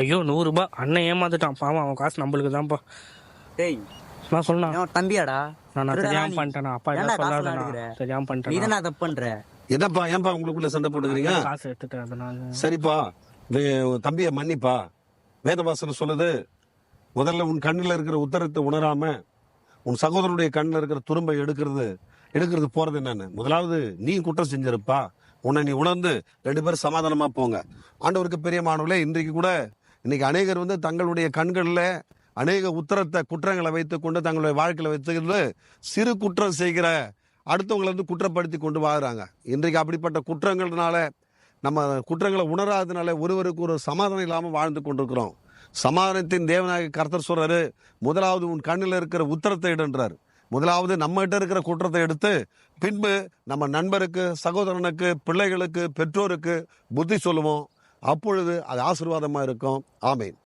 ஐயோ நூறுரூபா அண்ணன் ஏமாந்துட்டான். பாவம் அவன் காசு நம்மளுக்கு தான்ப்பா. டேய். நான் அவன் தம்பியாடா? நான் நான் தெரியாம? பண்ணிட்டேனா? அப்பா சொல்லாதண்ணா எடுக்கிற? தெரியாம பண்ணிட்டேன்? தானே தப்பு பண்ற? என்னப்பா ஏன்பா உங்களுக்குள்ள சண்டை போட்டுக்கிறீங்க? காசு எடுத்துட்டு அதனால சரிப்பா. தம்பியை மன்னிப்பா. வேதவாசனம் சொல்லுது முதல்ல உன் கண்ணில் இருக்கிற உத்தரத்தை உணராம உன் சகோதரனுடைய கண்ணில் இருக்கிற துரும்பை எடுக்கிறது எடுக்கிறது போறது என்னன்னு? முதலாவது நீ குற்றம் செஞ்சிருப்பா. உன்னை நீ உணர்ந்து ரெண்டு பேரும் சமாதானமா போங்க. ஆண்டவருக்கு பெரிய மாணவர்களே இன்றைக்கு கூட இன்னைக்கு அநேகர் வந்து தங்களுடைய கண்களில் அநேக உத்தரத்தை குற்றங்களை வைத்துக்கொண்டு தங்களுடைய வாழ்க்கையில் வைத்துக்கிறது சிறு குற்றம் செய்கிற அடுத்தவங்களை வந்து குற்றப்படுத்தி கொண்டு வாழ்கிறாங்க இன்றைக்கு அப்படிப்பட்ட குற்றங்கள்னால நம்ம குற்றங்களை உணராதனால ஒருவருக்கு ஒரு சமாதானம் இல்லாமல் வாழ்ந்து கொண்டிருக்கிறோம். சமாதானத்தின் தேவநாயக கர்த்தர் சொல்றாரு முதலாவது உன் கண்ணில் இருக்கிற உத்தரத்தை இடன்றார் முதலாவது நம்மகிட்ட இருக்கிற குற்றத்தை எடுத்து பின்பு நம்ம நண்பருக்கு சகோதரனுக்கு பிள்ளைகளுக்கு பெற்றோருக்கு புத்தி சொல்லுவோம். அப்பொழுது அது ஆசீர்வாதமாக இருக்கும். ஆமேன்.